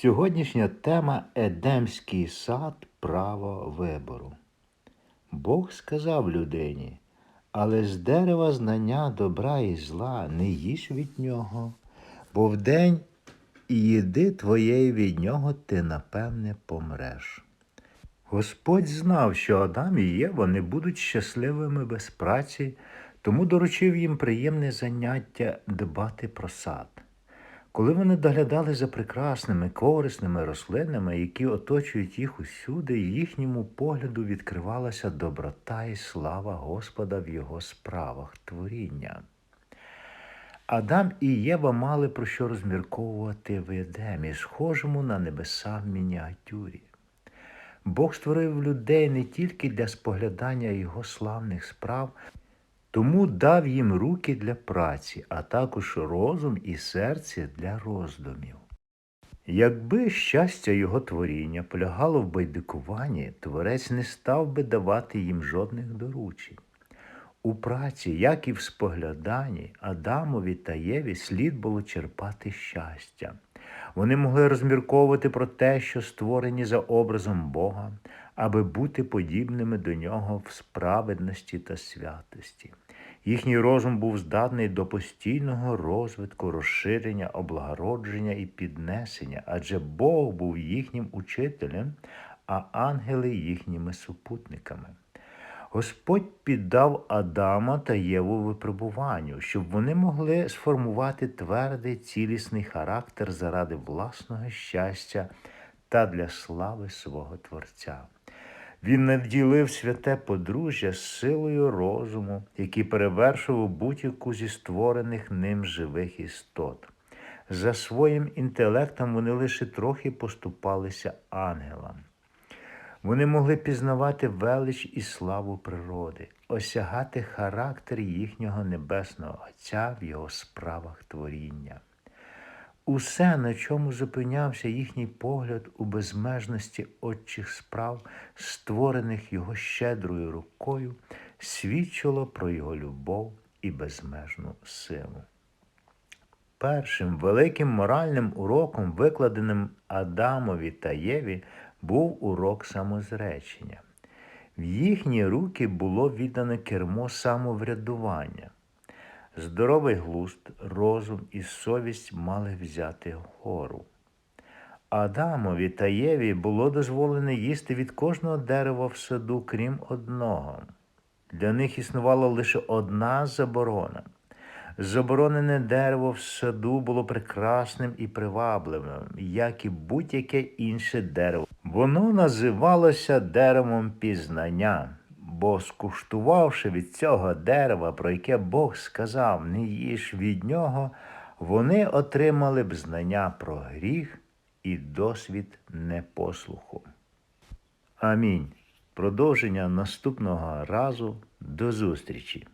Сьогоднішня тема Едемський сад право вибору. Бог сказав людині, але з дерева знання добра і зла не їж від нього, бо вдень і їди твоєї від нього ти напевне помреш. Господь знав, що Адам і Єва не будуть щасливими без праці, тому доручив їм приємне заняття дбати про сад. Коли вони доглядали за прекрасними, корисними рослинами, які оточують їх усюди, їхньому погляду відкривалася доброта і слава Господа в його справах творіння. Адам і Єва мали про що розмірковувати в Едемі, схожому на небеса в мініатюрі. Бог створив людей не тільки для споглядання його славних справ, тому дав їм руки для праці, а також розум і серце для роздумів. Якби щастя його творіння полягало в байдикуванні, творець не став би давати їм жодних доручень. У праці, як і в спогляданні, Адамові та Єві слід було черпати щастя. Вони могли розмірковувати про те, що створені за образом Бога, аби бути подібними до нього в справедності та святості. Їхній розум був здатний до постійного розвитку, розширення, облагородження і піднесення, адже Бог був їхнім учителем, а ангели їхніми супутниками. Господь піддав Адама та Єву випробуванню, щоб вони могли сформувати твердий цілісний характер заради власного щастя та для слави свого Творця. Він наділив святе подружжя силою розуму, який перевершував будь-яку зі створених ним живих істот. За своїм інтелектом вони лише трохи поступалися ангелам. Вони могли пізнавати велич і славу природи, осягати характер їхнього небесного Отця в його справах творіння. Усе, на чому зупинявся їхній погляд у безмежності отчих справ, створених його щедрою рукою, свідчило про його любов і безмежну силу. Першим великим моральним уроком, викладеним Адамові та Єві, був урок самозречення. В їхні руки було віддане кермо самоврядування. Здоровий глузд, розум і совість мали взяти вгору. Адамові та Єві було дозволено їсти від кожного дерева в саду, крім одного. Для них існувала лише одна заборона. Заборонене дерево в саду було прекрасним і привабливим, як і будь-яке інше дерево. Воно називалося деревом пізнання, бо, скуштувавши від цього дерева, про яке Бог сказав, не їж від нього, вони отримали б знання про гріх і досвід непослуху. Амінь. Продовження наступного разу. До зустрічі!